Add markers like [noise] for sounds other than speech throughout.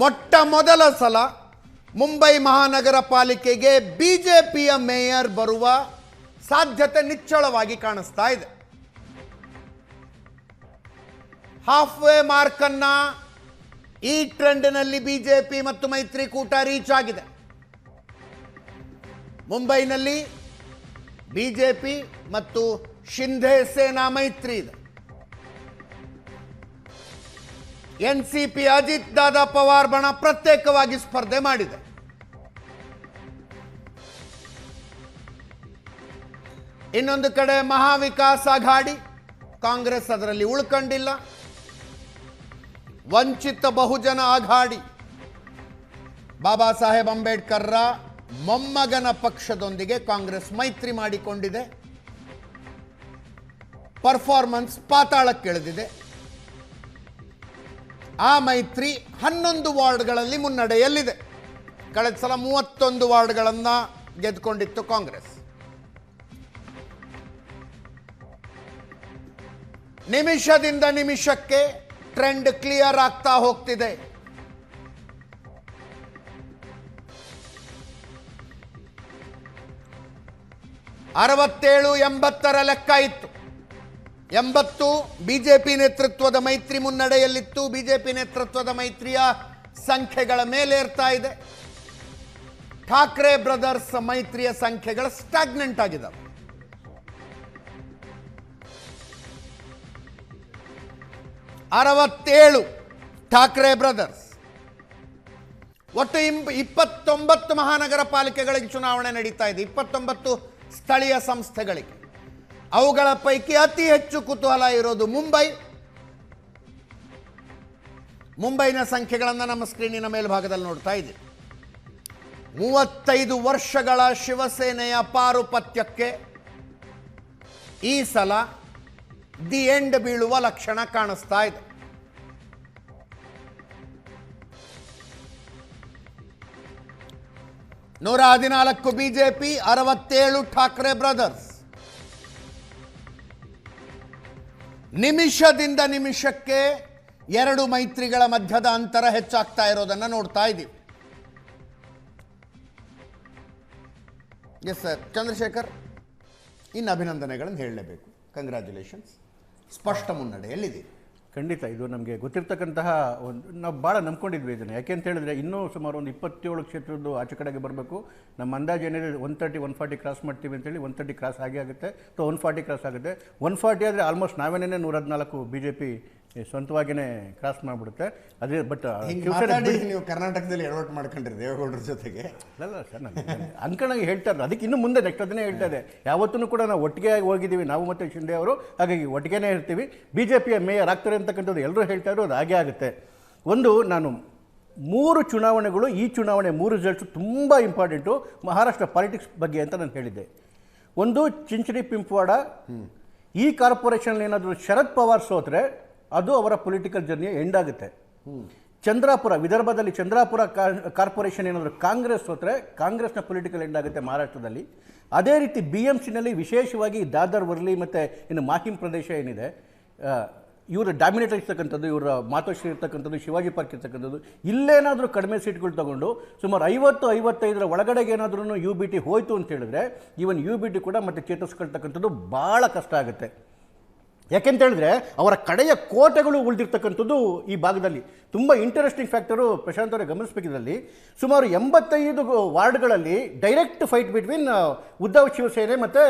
ಮೊಟ್ಟ ಮೊದಲ ಸಲ ಮುಂಬೈ ಮಹಾನಗರ ಪಾಲಿಕೆಗೆ ಬಿಜೆಪಿಯ ಮೇಯರ್ ಬರುವ ಸಾಧ್ಯತೆ ನಿಚ್ಚಳವಾಗಿ ಕಾಣಿಸ್ತಾ ಇದೆ. ಹಾಫ್ ವೇ ಮಾರ್ಕ್ ಅನ್ನ ಈ ಟ್ರೆಂಡ್ನಲ್ಲಿ ಬಿಜೆಪಿ ಮತ್ತು ಮೈತ್ರಿಕೂಟ ರೀಚ್ ಆಗಿದೆ. ಮುಂಬೈನಲ್ಲಿ ಬಿಜೆಪಿ ಮತ್ತು ಶಿಂಧೆ ಸೇನಾ ಮೈತ್ರಿ ಇದೆ. N C P Ajit Dada Pawar ಬಣ ಪ್ರತ್ಯೇಕವಾಗಿ ಸ್ಪರ್ಧೆ ಮಾಡಿದೆ. ಇನ್ನೊಂದು ಕಡೆ ಮಹಾವಿಕಾಸ್ ಅಘಾಡಿ, ಕಾಂಗ್ರೆಸ್ ಅದರಲ್ಲಿ ಉಳ್ಕೊಂಡಿಲ್ಲ. ವಂಚಿತ ಬಹುಜನ ಅಘಾಡಿ, ಬಾಬಾ ಸಾಹೇಬ್ ಅಂಬೇಡ್ಕರ್ರ ಮೊಮ್ಮಗನ ಪಕ್ಷದೊಂದಿಗೆ ಕಾಂಗ್ರೆಸ್ ಮೈತ್ರಿ ಮಾಡಿಕೊಂಡಿದೆ. ಪರ್ಫಾರ್ಮೆನ್ಸ್ ಪಾತಾಳಕ್ಕಿಳಿದಿದೆ. ಆ ಮೈತ್ರಿ ಹನ್ನೊಂದು ವಾರ್ಡ್ಗಳಲ್ಲಿ ಮುನ್ನಡೆಯಲ್ಲಿದೆ. ಕಳೆದ ಸಲ ಮೂವತ್ತೊಂದು ವಾರ್ಡ್ಗಳನ್ನು ಗೆದ್ದುಕೊಂಡಿತ್ತು ಕಾಂಗ್ರೆಸ್. ನಿಮಿಷದಿಂದ ನಿಮಿಷಕ್ಕೆ ಟ್ರೆಂಡ್ ಕ್ಲಿಯರ್ ಆಗ್ತಾ ಹೋಗ್ತಿದೆ. ಅರವತ್ತೇಳು ಎಂಬತ್ತರ ಲೆಕ್ಕ ಇತ್ತು. ಎಂಬತ್ತು, ಬಿಜೆಪಿ ನೇತೃತ್ವದ ಮೈತ್ರಿ ಮುನ್ನಡೆಯಲ್ಲಿತ್ತು. ಬಿಜೆಪಿ ನೇತೃತ್ವದ ಮೈತ್ರಿಯ ಸಂಖ್ಯೆಗಳ ಮೇಲೆ ಇರ್ತಾ ಇದೆ. ಠಾಕ್ರೆ ಬ್ರದರ್ಸ್ ಮೈತ್ರಿಯ ಸಂಖ್ಯೆಗಳು ಸ್ಟಾಗ್ನೆಂಟ್ ಆಗಿದ್ದಾವೆ ಅರವತ್ತೇಳು, ಠಾಕ್ರೆ ಬ್ರದರ್ಸ್. ಒಟ್ಟು ಇಂಪ್, ಇಪ್ಪತ್ತೊಂಬತ್ತು ಮಹಾನಗರ ಪಾಲಿಕೆಗಳಿಗೆ ಚುನಾವಣೆ ನಡೀತಾ ಇದೆ. ಇಪ್ಪತ್ತೊಂಬತ್ತು ಸ್ಥಳೀಯ ಸಂಸ್ಥೆಗಳಿಗೆ. ಅವುಗಳ ಪೈಕಿ ಅತಿ ಹೆಚ್ಚು ಕುತೂಹಲ ಇರೋದು ಮುಂಬೈ. ಮುಂಬೈನ ಸಂಖ್ಯೆಗಳನ್ನು ನಮ್ಮ ಸ್ಕ್ರೀನಿನ ಮೇಲ್ಭಾಗದಲ್ಲಿ ನೋಡ್ತಾ ಇದೆ ಮೂವತ್ತೈದು ವರ್ಷಗಳ ಶಿವಸೇನೆಯ ಪಾರುಪತ್ಯಕ್ಕೆ ಈ ಸಲ ದಿ ಎಂಡ್ ಬೀಳುವ ಲಕ್ಷಣ ಕಾಣಿಸ್ತಾ ಇದೆ. ನೂರ ಹದಿನಾಲ್ಕು ಬಿಜೆಪಿ, ಅರವತ್ತೇಳು ಠಾಕ್ರೆ ಬ್ರದರ್ಸ್. ನಿಮಿಷದಿಂದ ನಿಮಿಷಕ್ಕೆ ಎರಡು ಮೈತ್ರಿಗಳ ಮಧ್ಯದ ಅಂತರ ಹೆಚ್ಚಾಗ್ತಾ ಇರೋದನ್ನು ನೋಡ್ತಾ ಇದ್ದೀವಿ. ಎಸ್ ಸರ್ ಚಂದ್ರಶೇಖರ್, ಇನ್ನು ಅಭಿನಂದನೆಗಳನ್ನು ಹೇಳಲೇಬೇಕು. ಕಂಗ್ರ್ಯಾಚುಲೇಷನ್ಸ್ ಸ್ಪಷ್ಟ ಮುನ್ನಡೆಯಲ್ಲಿದೆ ಖಂಡಿತ ಇದು ನಮಗೆ ಗೊತ್ತಿರ್ತಕ್ಕಂತಹ ಒಂದು, ನಾವು ಭಾಳ ನಂಬ್ಕೊಂಡಿದ್ವಿ ಇದನ್ನು. ಯಾಕೆ ಅಂತ ಹೇಳಿದ್ರೆ ಇನ್ನೂ ಸುಮಾರು ಒಂದು ಇಪ್ಪತ್ತೇಳು ಕ್ಷೇತ್ರದ್ದು ಆಚೆ ಕಡೆಗೆ ಬರಬೇಕು. ನಮ್ಮ ಅಂದಾಜು ಏನಿದೆ one thirty one forty cross ಮಾಡ್ತೀವಿ ಅಂತೇಳಿ ಒನ್ ತರ್ಟಿ ಕ್ರಾಸ್ ಆಗೇ ಆಗುತ್ತೆ. ಅಥವಾ ಒನ್ ಫಾರ್ಟಿ ಕ್ರಾಸ್ ಆಗುತ್ತೆ. ಒನ್ ಫಾರ್ಟಿ ಆದರೆ ಆಲ್ಮೋಸ್ಟ್ ನಾವೇನೇ ನೂರ ಹದಿನಾಲ್ಕು ಬಿ ಜೆ ಪಿ ಸ್ವಂತವಾಗಿಯೇ ಕ್ರಾಸ್ ಮಾಡಿಬಿಡುತ್ತೆ. ಅದೇ ಬಟ್ ನೀವು ಕರ್ನಾಟಕದಲ್ಲಿ ಎಡವಟ್ ಮಾಡ್ಕೊಂಡ್ರಿ ದೇವೇಗೌಡರ ಜೊತೆಗೆ. ಅಲ್ಲ ಸರ್ ನಾನು ಅಂಕಣಾಗಿ ಹೇಳ್ತಾರೆ ಅದಕ್ಕೆ ಇನ್ನು ಮುಂದೆ ನೆಕ್ಸ್ಟ್ ಅದನ್ನೇ ಹೇಳ್ತಾ ಇದೆ ಯಾವತ್ತೂ ಕೂಡ ನಾವು ಒಟ್ಟಿಗೆ ಹೋಗಿದ್ದೀವಿ. ನಾವು ಮತ್ತು ಶಿಂದೆ ಅವರು ಹಾಗಾಗಿ ಒಟ್ಟಿಗೆನೇ ಇರ್ತೀವಿ. ಬಿ ಜೆ ಪಿಯ ಮೇಯರ್ ಆಗ್ತಾರೆ ಅಂತಕ್ಕಂಥದ್ದು ಎಲ್ಲರೂ ಹೇಳ್ತಾ ಇದ್ರು ಅದು ಹಾಗೆ ಆಗುತ್ತೆ. ಒಂದು ನಾನು ಮೂರು ಚುನಾವಣೆಗಳು ಈ ಚುನಾವಣೆ ಮೂರು ರಿಸಲ್ಟ್ಸ್ ತುಂಬ ಇಂಪಾರ್ಟೆಂಟು ಮಹಾರಾಷ್ಟ್ರ ಪಾಲಿಟಿಕ್ಸ್ ಬಗ್ಗೆ ಅಂತ ನಾನು ಹೇಳಿದ್ದೆ. ಒಂದು ಚಿಂಚಣಿ ಪಿಂಪವಾಡ ಈ ಕಾರ್ಪೊರೇಷನ್ ಏನಾದರೂ ಶರದ್ ಪವಾರ್ ಸೋತ್ರೆ ಅದು ಅವರ ಪೊಲಿಟಿಕಲ್ ಜರ್ನಿಯ ಎಂಡ್ ಆಗುತ್ತೆ. ಚಂದ್ರಾಪುರ, ವಿದರ್ಭದಲ್ಲಿ ಚಂದ್ರಾಪುರ ಕಾರ್ಪೊರೇಷನ್ ಏನಾದರೂ ಕಾಂಗ್ರೆಸ್ ಹೋದರೆ ಕಾಂಗ್ರೆಸ್ನ ಪೊಲಿಟಿಕಲ್ ಎಂಡ್ ಆಗುತ್ತೆ ಮಹಾರಾಷ್ಟ್ರದಲ್ಲಿ. ಅದೇ ರೀತಿ ಬಿ ಎಂ ಸಿನಲ್ಲಿ ವಿಶೇಷವಾಗಿ ದಾದರ್ ವರ್ಲಿ ಮತ್ತು ಇನ್ನು ಮಾಹಿಮ್ ಪ್ರದೇಶ ಏನಿದೆ ಇವರ ಡಾಮಿನೇಟ್ ಇರ್ತಕ್ಕಂಥದ್ದು ಇವರ ಮಾತೋಶ್ರೀ ಇರ್ತಕ್ಕಂಥದ್ದು, ಶಿವಾಜಿ ಪಾರ್ಕ್ ಇರ್ತಕ್ಕಂಥದ್ದು, ಇಲ್ಲೇನಾದರೂ ಕಡಿಮೆ ಸೀಟ್ಗಳು ತಗೊಂಡು ಸುಮಾರು ಐವತ್ತು, ಐವತ್ತೈದರ ಒಳಗಡೆಗೆ ಏನಾದ್ರೂ ಯು ಬಿ ಟಿ ಹೋಯಿತು ಅಂತ ಹೇಳಿದ್ರೆ ಇವನ್ ಯು ಬಿ ಟಿ ಕೂಡ ಮತ್ತೆ ಚೇತರಿಸ್ಕೊಳ್ತಕ್ಕಂಥದ್ದು ಭಾಳ ಕಷ್ಟ ಆಗುತ್ತೆ. ಯಾಕೆಂತ ಹೇಳಿದ್ರೆ ಅವರ ಕಡೆಯ ಕೋಟೆಗಳು ಉಳಿದಿರ್ತಕ್ಕಂಥದ್ದು ಈ ಭಾಗದಲ್ಲಿ. ತುಂಬ ಇಂಟರೆಸ್ಟಿಂಗ್ ಫ್ಯಾಕ್ಟರು ಪ್ರಶಾಂತ್ ಅವರೇ ಗಮನಿಸಬೇಕಿದ್ರಲ್ಲಿ. ಸುಮಾರು ಎಂಬತ್ತೈದು ವಾರ್ಡ್ಗಳಲ್ಲಿ direct fight between Uddhav Shivsena ಮತ್ತು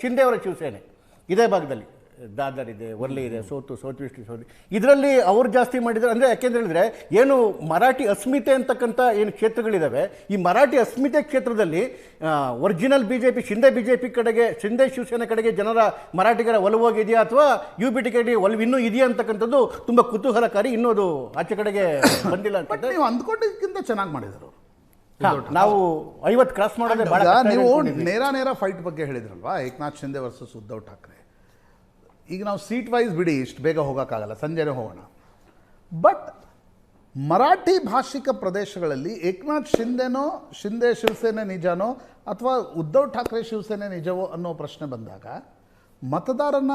ಶಿಂದೆ ಅವರ ಶಿವಸೇನೆ. ಇದೇ ಭಾಗದಲ್ಲಿ. ದಾದರ್ ಇದೆ ವರ್ಲಿ ಇದೆ ಸೋತು ಸೌತ್ ಸೋತು ಇದರಲ್ಲಿ ಅವ್ರು ಜಾಸ್ತಿ ಮಾಡಿದ್ದಾರೆ. ಅಂದರೆ ಯಾಕೆಂದ್ರೆ ಹೇಳಿದ್ರೆ ಏನು ಮರಾಠಿ ಅಸ್ಮಿತೆ ಅಂತಕ್ಕಂಥ ಏನು ಕ್ಷೇತ್ರಗಳಿದ್ದಾವೆ ಈ ಮರಾಠಿ ಅಸ್ಮಿತೆ ಕ್ಷೇತ್ರದಲ್ಲಿ original B J P Shinde B J P ಕಡೆಗೆ ಶಿಂದೆ ಶಿವಸೇನೆ ಕಡೆಗೆ ಜನರ ಮರಾಠಿಗರ ಒಲವು ಹೋಗಿದೆಯಾ ಅಥವಾ ಯು ಬಿ ಟಿ ಕಡೆ ಒಲವು ಇನ್ನೂ ಇದೆಯಾ ಅಂತಕ್ಕಂಥದ್ದು ತುಂಬ ಕುತೂಹಲಕಾರಿ. ಇನ್ನೂ ಅದು ಆಚೆ ಕಡೆಗೆ [coughs] ಬಂದಿಲ್ಲ ಅಂತ ನೀವು ಅಂದ್ಕೊಂಡಿದ್ದಕ್ಕಿಂತ ಚೆನ್ನಾಗಿ ಮಾಡಿದರು ನಾವು ಐವತ್ತು ಕ್ರಾಸ್ ಮಾಡೋದೇ ನೀವು ನೇರ ನೇರ ಫೈಟ್ ಬಗ್ಗೆ ಹೇಳಿದ್ರಲ್ವಾ? ಏಕನಾಥ್ ಶಿಂದೆ ವರ್ಸಸ್ ಉದ್ಧವ್ ಠಾಕ್ರೆ. ಈಗ ನಾವು ಸೀಟ್ ವೈಸ್ ಬಿಡಿ ಇಷ್ಟು ಬೇಗ ಹೋಗೋಕ್ಕಾಗಲ್ಲ ಸಂಜೆನೇ ಹೋಗೋಣ. ಬಟ್ ಮರಾಠಿ ಭಾಷಿಕ ಪ್ರದೇಶಗಳಲ್ಲಿ ಏಕನಾಥ್ ಶಿಂದೆನೋ ಶಿಂದೆ ಶಿವಸೇನೆ ನಿಜನೋ ಅಥವಾ ಉದ್ಧವ್ ಠಾಕ್ರೆ ಶಿವಸೇನೆ ನಿಜವೋ ಅನ್ನೋ ಪ್ರಶ್ನೆ ಬಂದಾಗ ಮತದಾರನ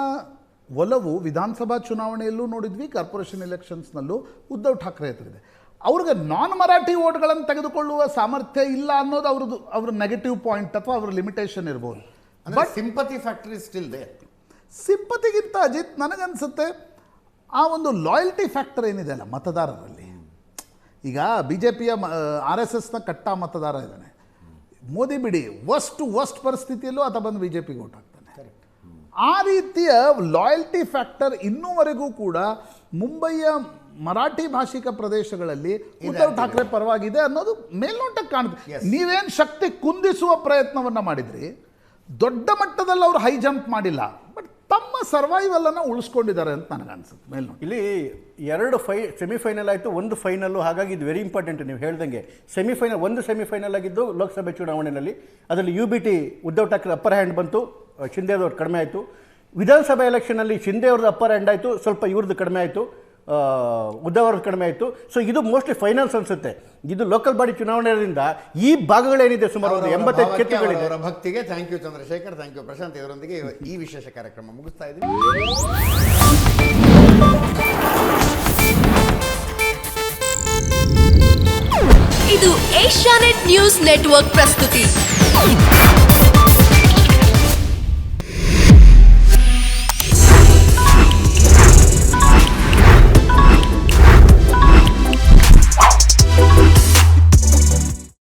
ಒಲವು ವಿಧಾನಸಭಾ ಚುನಾವಣೆಯಲ್ಲೂ ನೋಡಿದ್ವಿ ಕಾರ್ಪೊರೇಷನ್ ಎಲೆಕ್ಷನ್ಸ್ನಲ್ಲೂ ಉದ್ಧವ್ ಠಾಕ್ರೆ ಹತ್ರ ಇದೆ ಅವ್ರಿಗೆ ನಾನ್ ಮರಾಠಿ ಓಟ್ಗಳನ್ನು ತೆಗೆದುಕೊಳ್ಳುವ ಸಾಮರ್ಥ್ಯ ಇಲ್ಲ ಅನ್ನೋದು ಅವ್ರದ್ದು ಅವ್ರ ನೆಗೆಟಿವ್ ಪಾಯಿಂಟ್ ಅಥವಾ ಅವ್ರ ಲಿಮಿಟೇಷನ್ ಇರ್ಬೋದು. ಅಂದ್ರೆ ಸಿಂಪತಿ ಫ್ಯಾಕ್ಟ್ರಿ ಸ್ಟಿಲ್ ದೇ ಸಿಂಪತಿಗಿಂತ ಅಜಿತ್ ನನಗನ್ಸುತ್ತೆ. ಆ ಒಂದು ಲಾಯಲ್ಟಿ ಫ್ಯಾಕ್ಟರ್ ಏನಿದೆ ಅಲ್ಲ ಮತದಾರರಲ್ಲಿ. ಈಗ ಬಿ ಜೆ ಪಿಯ ಆರ್ ಎಸ್ ಎಸ್ನ ಕಟ್ಟ ಮತದಾರ ಇದ್ದಾನೆ. ಮೋದಿ ಬಿಡಿ ವಸ್ಟ್ ವಸ್ಟ್ ಪರಿಸ್ಥಿತಿಯಲ್ಲೂ ಆತ ಬಂದು ಬಿ ಜೆ ಪಿಗೆ ಓಟ್ ಹಾಕ್ತಾನೆ. ಆ ರೀತಿಯ ಲಾಯಲ್ಟಿ ಫ್ಯಾಕ್ಟರ್ ಇನ್ನೂವರೆಗೂ ಕೂಡ ಮುಂಬಯಿಯ ಮರಾಠಿ ಭಾಷಿಕ ಪ್ರದೇಶಗಳಲ್ಲಿ ಉದ್ಧವ್ ಠಾಕ್ರೆ ಪರವಾಗಿದೆ ಅನ್ನೋದು ಮೇಲ್ನೋಟಕ್ಕೆ ಕಾಣುತ್ತೆ. ನೀವೇನು ಶಕ್ತಿ ಕುಂದಿಸುವ ಪ್ರಯತ್ನವನ್ನ ಮಾಡಿದ್ರಿ ದೊಡ್ಡ ಮಟ್ಟದಲ್ಲಿ ಅವರು ಹೈ ಜಂಪ್ ಮಾಡಿಲ್ಲ ಬಟ್ ತಮ್ಮ ಉಳಿಸ್ಕೊಂಡಿದ್ದಾರೆ ಅಂತ ನನಗನ್ಸುತ್ತೆ. ಮೇಲ್ನೋಟ ಇಲ್ಲಿ ಎರಡು ಫೈ ಸೆಮಿಫೈನಲ್ ಆಯಿತು, ಒಂದು ಫೈನಲ್ಲು ಹಾಗಾಗಿ ಇದು ವೆರಿ ಇಂಪಾರ್ಟೆಂಟ್ ನೀವು ಹೇಳ್ದಂಗೆ. ಸೆಮಿಫೈನಲ್ ಒಂದು ಸೆಮಿಫೈನಲ್ ಆಗಿದ್ದು ಲೋಕಸಭೆ ಚುನಾವಣೆಯಲ್ಲಿ. ಅದರಲ್ಲಿ U B T Uddhav Thackeray upper hand ಬಂತು. ಶಿಂದೆದವ್ರು ಕಡಿಮೆ ಆಯಿತು. ವಿಧಾನಸಭೆ ಎಲೆಕ್ಷನಲ್ಲಿ ಶಿಂದೆ ಅವ್ರದ್ದು ಅಪ್ಪರ್ ಹ್ಯಾಂಡ್ ಆಯಿತು. ಸ್ವಲ್ಪ ಇವ್ರದ್ದು ಕಡಿಮೆ ಆಯಿತು. ಅವ್ರದ್ದು ಕಡಿಮೆ ಆಯಿತು. ಸೊ ಇದು ಮೋಸ್ಟ್ಲಿ ಫೈನಾನ್ಸ್ ಅನಿಸುತ್ತೆ. ಇದು ಲೋಕಲ್ ಬಾಡಿ ಚುನಾವಣೆಯಿಂದ ಈ ಭಾಗಗಳೇನಿದೆ ಸುಮಾರು ಒಂದು ಎಂಬತ್ತೈದು ಕ್ಷೇತ್ರಗಳಿದೆ ಅವರ ಭಕ್ತಿಗೆ thank you Chandrashekhar thank you Prashant ಇದರೊಂದಿಗೆ ಈ ವಿಶೇಷ ಕಾರ್ಯಕ್ರಮ ಮುಗಿಸ್ತಾ ಇದ್ದೀವಿ. ಇದು ಏಷ್ಯಾನೆಟ್ ನ್ಯೂಸ್ ನೆಟ್ವರ್ಕ್ ಪ್ರಸ್ತುತಿ.